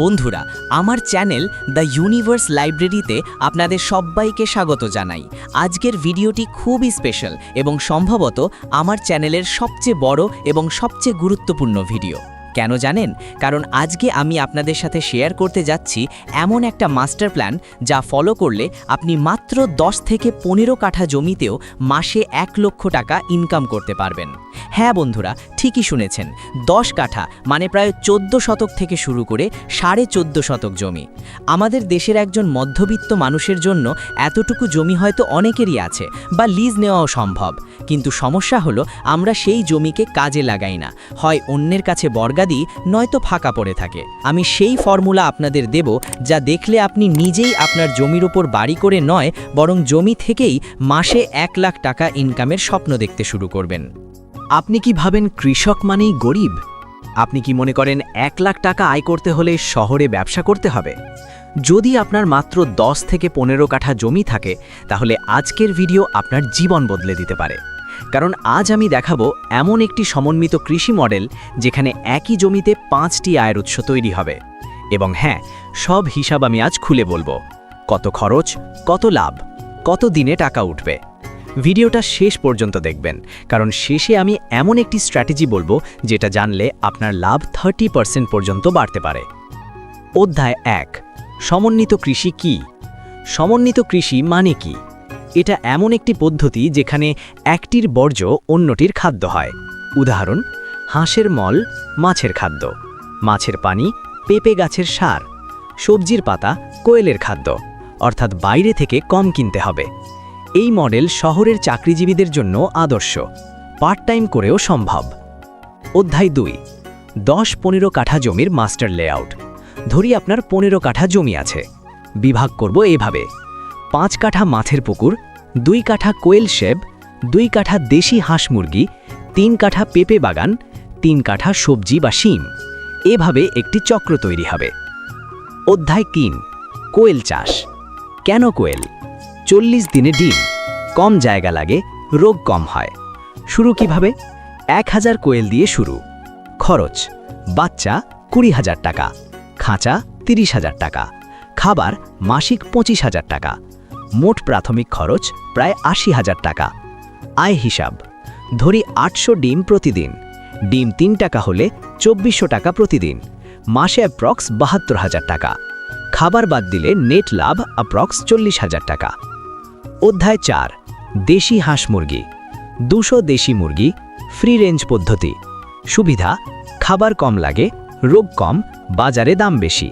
বন্ধুরা, আমার channel the universe লাইব্রেরিতে আপনাদের সবাইকে স্বাগত জানাই। আজকের ভিডিওটি খুবই স্পেশাল এবং সম্ভবত আমার চ্যানেলের সবচেয়ে বড় এবং সবচেয়ে গুরুত্বপূর্ণ ভিডিও। কেন জানেন? কারণ আজকে আমি আপনাদের সাথে শেয়ার করতে যাচ্ছি এমন একটা মাস্টার প্ল্যান যা ফলো করলে আপনি মাত্র 10 থেকে পনেরো কাঠা জমিতেও মাসে এক লক্ষ টাকা ইনকাম করতে পারবেন। হ্যাঁ বন্ধুরা, ঠিকই শুনেছেন। দশ কাঠা মানে প্রায় চোদ্দ শতক থেকে শুরু করে সাড়ে চোদ্দ শতক জমি। আমাদের দেশের একজন মধ্যবিত্ত মানুষের জন্য এতটুকু জমি হয়তো অনেকেরই আছে বা লিজ নেওয়াও সম্ভব। কিন্তু সমস্যা হলো, আমরা সেই জমিকে কাজে লাগাই না। হয় অন্যের কাছে বর্গা দিই নয়তো ফাঁকা পড়ে থাকে। আমি সেই ফর্মুলা আপনাদের দেব, যা দেখলে আপনি নিজেই আপনার জমির উপর বাড়ি করে নয়, বরং জমি থেকেই মাসে এক লাখ টাকা ইনকামের স্বপ্ন দেখতে শুরু করবেন। আপনি কি ভাবেন কৃষক মানেই গরিব? আপনি কি মনে করেন এক লাখ টাকা আয় করতে হলে শহরে ব্যবসা করতে হবে? যদি আপনার মাত্র 10 থেকে পনেরো কাঠা জমি থাকে, তাহলে আজকের ভিডিও আপনার জীবন বদলে দিতে পারে। কারণ আজ আমি দেখাবো এমন একটি সমন্বিত কৃষি মডেল যেখানে একই জমিতে পাঁচটি আয়ের উৎস তৈরি হবে। এবং হ্যাঁ সব হিসাব আমি আজ খুলে বলব। কত খরচ, কত লাভ, কত দিনে টাকা উঠবে। ভিডিওটা শেষ পর্যন্ত দেখবেন। কারণ শেষে আমি এমন একটি স্ট্র্যাটেজি বলব, যেটা জানলে আপনার লাভ থার্টি পার্সেন্ট পর্যন্ত বাড়তে পারে। অধ্যায় এক, সমন্বিত কৃষি কি? সমন্বিত কৃষি মানে কি? এটা এমন একটি পদ্ধতি যেখানে একটির বর্জ্য অন্যটির খাদ্য হয়। উদাহরণ, হাঁসের মল, মাছের খাদ্য। মাছের পানি, পেঁপে গাছের সার। সবজির পাতা, কোয়েলের খাদ্য। অর্থাৎ বাইরে থেকে কম কিনতে হবে। এই মডেল শহরের চাকরিজীবীদের জন্য আদর্শ পার্ট টাইম করেও সম্ভব। অধ্যায় দুই, দশ পনেরো কাঠা জমির মাস্টার লেআউট ধরি আপনার পনেরো কাঠা জমি আছে। বিভাগ করব এভাবে। পাঁচ কাঠা মাছের পুকুর, দুই কাঠা কোয়েল শেব দুই কাঠা দেশি হাঁস মুরগি, তিন কাঠা পেঁপে বাগান, তিন কাঠা সবজি বা শিম। এভাবে একটি চক্র তৈরি হবে। অধ্যায় তিন, কোয়েল চাষ। কেন কোয়েল? চল্লিশ দিনে ডিম। কম জায়গা লাগে, রোগ কম হয়। শুরু কীভাবে? এক হাজার কোয়েল দিয়ে শুরু। খরচ, বাচ্চা কুড়ি হাজার টাকা, খাঁচা তিরিশ হাজার টাকা, খাবার মাসিক পঁচিশ হাজার টাকা, মোট প্রাথমিক খরচ প্রায় আশি হাজার টাকা। আয় হিসাব, ধরি আটশো ডিম প্রতিদিন। ডিম তিন টাকা হলে চব্বিশশো টাকা প্রতিদিন। মাসে অ্যাপ্রক্স বাহাত্তর হাজার টাকা। খাবার বাদ দিলে নেট লাভ অ্যাপ্রক্স চল্লিশ হাজার টাকা। অধ্যায় চার, দেশি হাঁস মুরগি। দুশো দেশি মুরগি ফ্রি রেঞ্জ পদ্ধতি। সুবিধা, খাবার কম লাগে, রোগ কম, বাজারে দাম বেশি।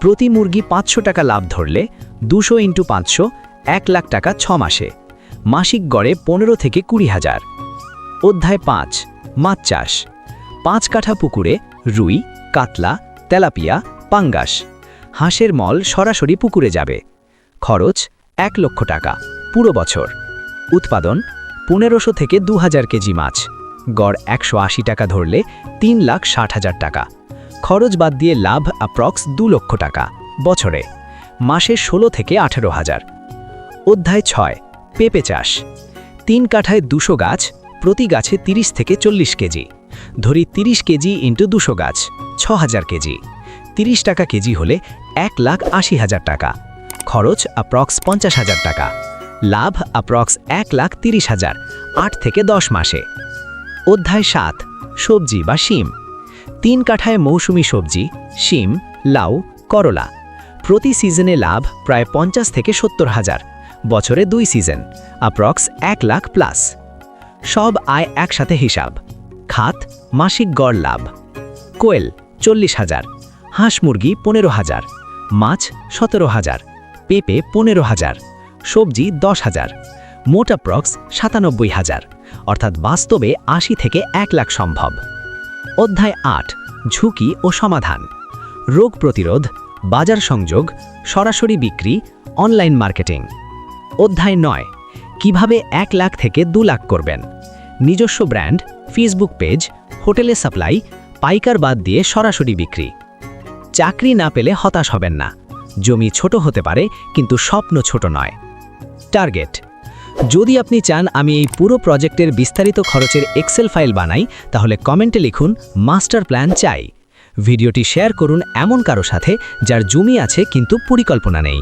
প্রতি মুরগি পাঁচশো টাকা লাভ ধরলে দুশো ইন্টু পাঁচশো, এক লাখ টাকা ছ মাসে। মাসিক গড়ে পনেরো থেকে কুড়ি হাজার। অধ্যায় পাঁচ, মাছ চাষ। পাঁচ কাঠা পুকুরে রুই, কাতলা, তেলাপিয়া, পাঙ্গাস। হাঁসের মল সরাসরি পুকুরে যাবে। খরচ এক লক্ষ টাকা। পুরো বছর। উৎপাদন পনেরোশো থেকে দু হাজার কেজি মাছ। গড় একশো আশি টাকা ধরলে তিন লাখ ষাট হাজার টাকা। খরচ বাদ দিয়ে লাভ অ্যাপ্রক্স দু লক্ষ টাকা বছরে। মাসে ষোলো থেকে আঠেরো হাজার। অধ্যায় ছয়, পেঁপে চাষ। তিন কাঠায় দুশো গাছ, প্রতি গাছে ৩০ থেকে চল্লিশ কেজি। ধরি ৩০ কেজি ইন্টু দুশো গাছ, ছ হাজার কেজি। ৩০ টাকা কেজি হলে এক লাখ আশি হাজার টাকা। খরচ অ্যাপ্রক্স পঞ্চাশ হাজার টাকা। লাভ অ্যাপ্রক্স এক লাখ তিরিশ হাজার, আট থেকে দশ মাসে। অধ্যায় সাত, সবজি বা শিম। তিন কাঠায় মৌসুমি সবজি, শিম, লাউ, করলা। প্রতি সিজনে লাভ প্রায় পঞ্চাশ থেকে সত্তর হাজার। বছরে দুই সিজন অ্যাপ্রক্স এক লাখ প্লাস সব আয় একসাথে হিসাব। খাত, মাসিক গড় লাভ। কোয়েল, চল্লিশ হাজার। হাঁস মুরগি, পনেরো হাজার। মাছ, সতেরো হাজার। পেঁপে, পনেরো হাজার। সবজি দশ হাজার, মোট অ্যাপ্রক্স সাতানব্বই হাজার, অর্থাৎ বাস্তবে আশি থেকে এক লাখ সম্ভব। অধ্যায় আট, ঝুঁকি ও সমাধান। রোগ প্রতিরোধ, বাজার সংযোগ, সরাসরি বিক্রি, অনলাইন মার্কেটিং। অধ্যায় নয়, কীভাবে এক লাখ থেকে দু লাখ করবেন। নিজস্ব ব্র্যান্ড, ফেসবুক পেজ, হোটেলে সাপ্লাই, পাইকার বাদ দিয়ে সরাসরি বিক্রি। চাকরি না পেলে হতাশ হবেন না। জমি ছোট হতে পারে, কিন্তু স্বপ্ন ছোট নয়। টার্গেট যদি আপনি চান আমি এই পুরো প্রজেক্টের বিস্তারিত খরচের এক্সেল ফাইল বানাই, তাহলে কমেন্টে লিখুন মাস্টার প্ল্যান চাই। ভিডিওটি শেয়ার করুন এমন কারও সাথে, যার জমি আছে কিন্তু পরিকল্পনা নেই।